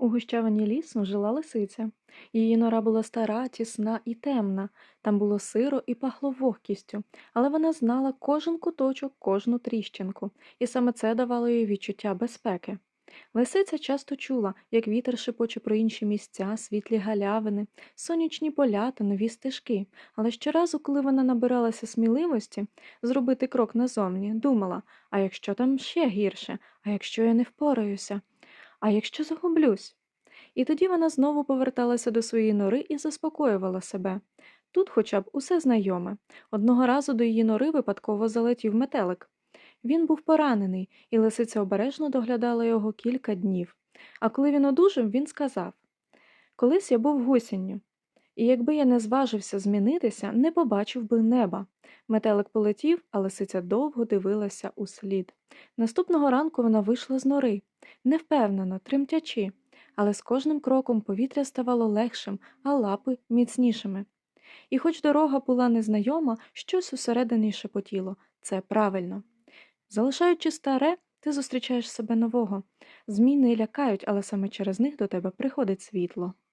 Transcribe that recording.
У гущавині лісу жила лисиця. Її нора була стара, тісна і темна. Там було сиро і пахло вогкістю, але вона знала кожен куточок, кожну тріщинку, і саме це давало їй відчуття безпеки. Лисиця часто чула, як вітер шепоче про інші місця, світлі галявини, сонячні поля та нові стежки. Але щоразу, коли вона набиралася сміливості зробити крок назовні, думала: а якщо там ще гірше, а якщо я не впораюся? А якщо загублюсь? І тоді вона знову поверталася до своєї нори і заспокоювала себе. Тут хоча б усе знайоме. Одного разу до її нори випадково залетів метелик. Він був поранений, і лисиця обережно доглядала його кілька днів. А коли він одужав, він сказав Колись я був гусінню, і якби я не зважився змінитися, не побачив би неба. Метелик полетів, а лисиця довго дивилася у слід. Наступного ранку вона вийшла з нори, невпевнено, тремтячи, але з кожним кроком повітря ставало легшим, а лапи міцнішими. І хоч дорога була незнайома, щось усередині шепотіло це правильно. Залишаючи старе, ти зустрічаєш себе нового. Зміни лякають, але саме через них до тебе приходить світло.